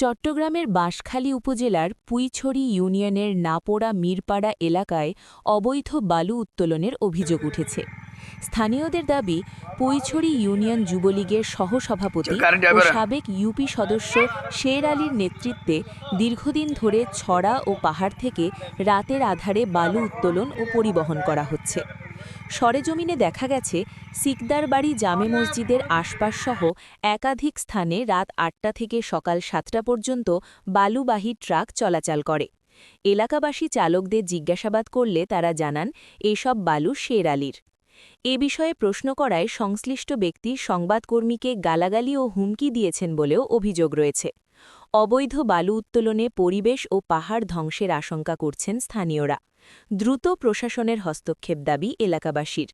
চট্টগ্রামের বাঁশখালী উপজেলার পুইছড়ি ইউনিয়নের নাপোড়া মিরপাড়া এলাকায় অবৈধ বালু উত্তোলনের অভিযোগ উঠেছে। স্থানীয়দের দাবি পুইছড়ি ইউনিয়ন যুবলীগের সহসভাপতি ও সাবেক ইউপি সদস্য শের আলীর নেতৃত্বে দীর্ঘদিন ধরে ছড়া ও পাহাড় থেকে রাতের আধারে বালু উত্তোলন ও পরিবহন করা হচ্ছে। সরেজমিনে দেখা গেছে, সিকদার বাড়ি জামে মসজিদের আশপাশসহ একাধিক স্থানে রাত আটটা থেকে সকাল সাতটা পর্যন্ত বালুবাহী ট্রাক চলাচল করে। এলাকাবাসী চালকদের জিজ্ঞাসাবাদ করলে তারা জানান, এসব বালু শের আলীর এ বিষয়ে প্রশ্ন করায় সংশ্লিষ্ট ব্যক্তি সংবাদকর্মীকে গালাগালি ও হুমকি দিয়েছেন বলেও অভিযোগ রয়েছে। অবৈধ বালু উত্তোলনে পরিবেশ ও পাহাড় ধ্বংসের আশঙ্কা করছেন স্থানীয়রা। দ্রুত প্রশাসনের হস্তক্ষেপ দাবি এলাকাবাসীর।